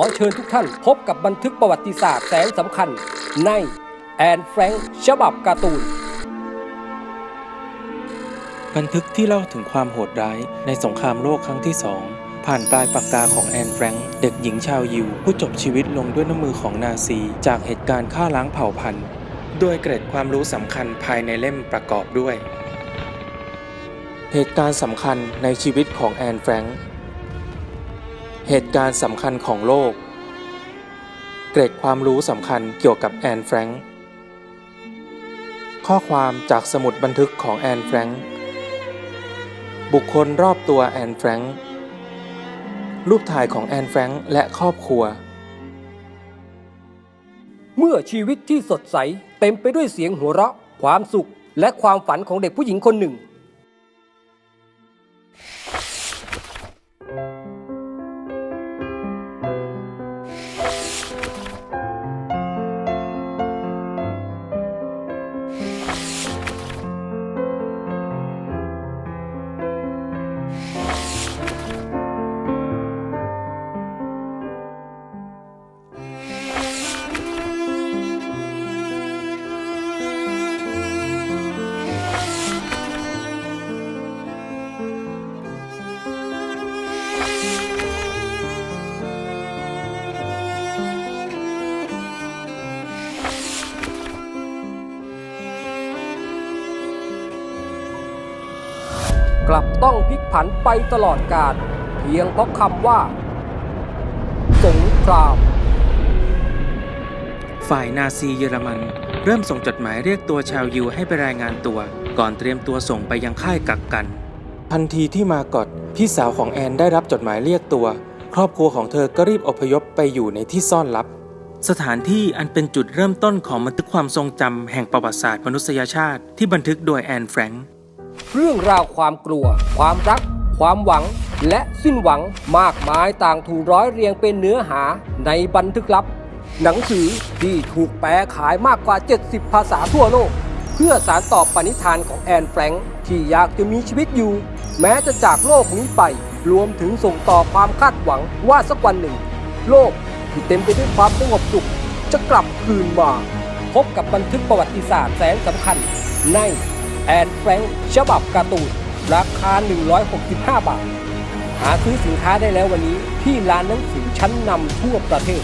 อเชิญทุกท่านพบกับบันทึกประวัติศาสตร์แสนสำคัญในแอนแฟรงค์ฉบับการ์ตูน บันทึกที่เล่าถึงความโหดร้ายในสงครามโลกครั้งที่สองผ่านปลายปากกาของแอนแฟรงค์เด็กหญิงชาวยิว ผู้จบชีวิตลงด้วยน้ำมือของนาซี จากเหตุการณ์ฆ่าล้างเผ่าพันธุ์ด้วยเกร็ดความรู้สำคัญภายในเล่มประกอบด้วย เหตุการณ์สำคัญในชีวิตของแอนแฟรงค์ เหตุการณ์สำคัญของโลก เกร็ดความรู้สำคัญเกี่ยวกับแอนแฟรงค์ข้อความจากสมุดบันทึกของแอนแฟรงค์บุคคลรอบตัวแอนแฟรงค์รูปถ่ายของแอนแฟรงค์และครอบครัว เมื่อชีวิตที่สดใสเต็มไปด้วยเสียงหัวเราะ ความสุข และความฝันของเด็กผู้หญิงคนหนึ่ง กลับต้องพลิกผันไปตลอดกาลเพียงเพราะคำว่า สงคราม ฝ่ายนาซีเยอรมัน เริ่มส่งจดหมายเรียกตัวชาวยิวให้ไปรายงานตัว ก่อนเตรียมตัวส่งไปยังค่ายกักกัน ทันทีที่มากอดพี่สาวของแอนได้รับจดหมายเรียกตัว ครอบครัวของเธอก็รีบอพยพไปอยู่ในที่ซ่อนลับ สถานที่อันเป็นจุดเริ่มต้นของบันทึกความทรงจำแห่งประวัติศาสตร์มนุษยชาติที่บันทึกโดยแอนแฟรงค์ เรื่องราวความกลัว ความรัก ความหวัง และสิ้นหวังมากมายต่างถูกร้อยเรียงเป็นเนื้อหาในบันทึกลับ หนังสือที่ถูกแปลขายมากกว่า 70 ภาษาทั่วโลก เพื่อสารต่อปณิธานของแอนแฟรงค์ที่อยากจะมีชีวิตอยู่ แม้จะจากโลกนี้ไป รวมถึงส่งต่อความคาดหวังว่าสักวันหนึ่ง โลกที่เต็มไปด้วยความสงบสุขจะกลับคืนมา พบกับบันทึกประวัติศาสตร์แสนสำคัญใน แอนแฟรงค์ฉบับการ์ตูนราคา 165 บาท หาซื้อสินค้าได้แล้ววันนี้ที่ร้านหนังสือชั้นนำทั่วประเทศ